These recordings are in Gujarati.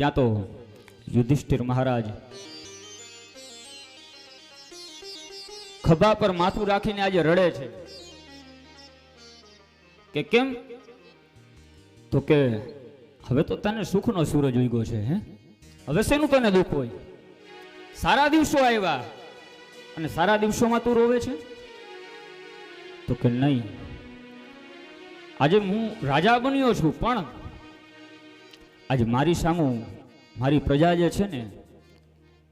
ત્યાં તો યુધિષ્ઠિર મહારાજ ખભા પર માથું રાખીને આજે રડે છે. કે કેમ? તો કે હવે તો તને સુખનો સૂરજ ઉગ્યો છે, હે? હવે શેનું તને દુઃખ હોય? સારા દિવસો આવ્યા અને સારા દિવસોમાં તું રોવે છે? તો કે નહીં. આજે હું રાજા બન્યો છું, પણ આજે મારી સામું, મારી પ્રજા જે છે ને,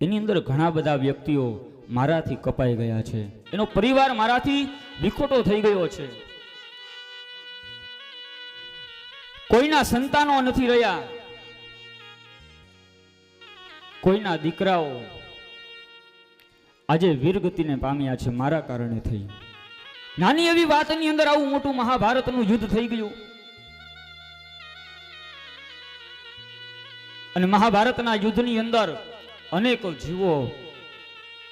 એની અંદર ઘણા બધા વ્યક્તિઓ મારાથી કપાઈ ગયા છે. એનો પરિવાર મારાથી વિખોટો થઈ ગયો છે. કોઈના સંતાનો નથી રહ્યા. કોઈના દીકરાઓ આજે વીરગતિને પામ્યા છે મારા કારણે થઈ. નાની એવી વાતની અંદર આવું મોટું મહાભારતનું યુદ્ધ થઈ ગયું. અને મહાભારતના યુદ્ધની અંદર અનેક જીવો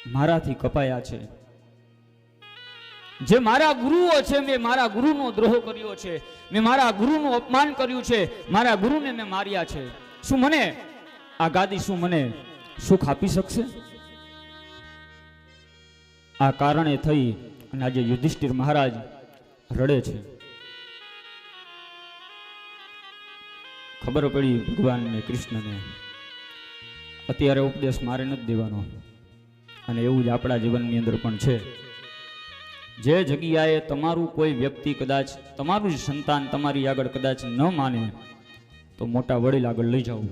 મારાથી કપાયા છે. જે મારા ગુરુઓ છે, મેં મારા ગુરુનો દ્રોહ કર્યો છે, મેં મારા ગુરુનું અપમાન કર્યું છે, મારા ગુરુને મેં માર્યા છે. શું મને આ ગાદી શું મને સુખ આપી શકશે? આ કારણે થઈ અને આજે યુધિષ્ઠિર મહારાજ રડે છે. ખબર પડી ભગવાનને, કૃષ્ણને. અત્યારે ઉપદેશ મારે નથી દેવાનો. અને એવું જ આપણા જીવનની અંદર પણ છે. જે જગ્યાએ તમારું કોઈ વ્યક્તિ કદાચ, તમારું જ સંતાન તમારી આગળ કદાચ ન માને, તો મોટા વડીલ આગળ લઈ જાઓ.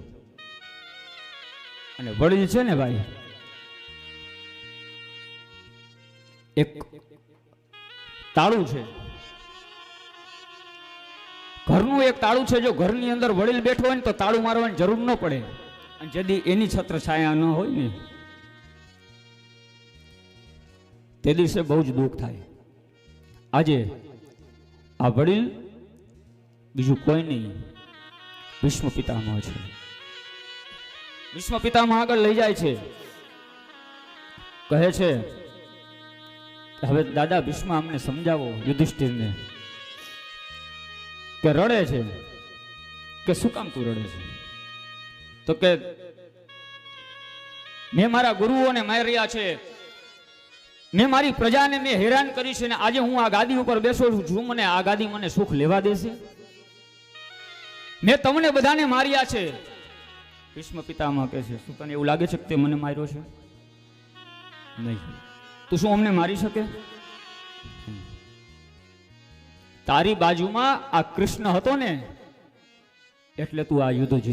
અને વડીલ છે ને ભાઈ, એક તાળું છે. ઘરનું એક તાળું છે, જો ઘરની અંદર વડીલ બેઠો હોય ને તો તાળું મારવાની જરૂર ન પડે. અને જદી એની છત્ર છાયા ન હોય ને, તે દિવસે બહુ જ દુઃખ થાય. આજે આ વડીલ બીજું કોઈ નહીં ભીષ્મ પિતામહ છે. ભીષ્મ પિતામહ આગળ લઈ જાય છે. કહે છે, હવે દાદા ભીષ્મ અમને સમજાવો યુધિષ્ઠિરને. કે રડે છે? કે શું કામ તું રડે છે? તો કે, મેં મારા ગુરુઓને માર્યા છે. મેં મારી પ્રજાને મેં હેરાન કરી છે ને આજે હું આ ગાદી ઉપર બેસો છું. જો મને આ ગાદી મને સુખ લેવા દેશે? મેં તમને બધાને માર્યા છે. ભીષ્મ પિતામાં કહે છે, શું તને એવું લાગે છે કે તે મને માર્યો છે? નહીં. તું શું અમને મારી શકે? તારી બાજુમાં આ કૃષ્ણ હતો ને એટલે તું આ યુદ્ધ જીતો.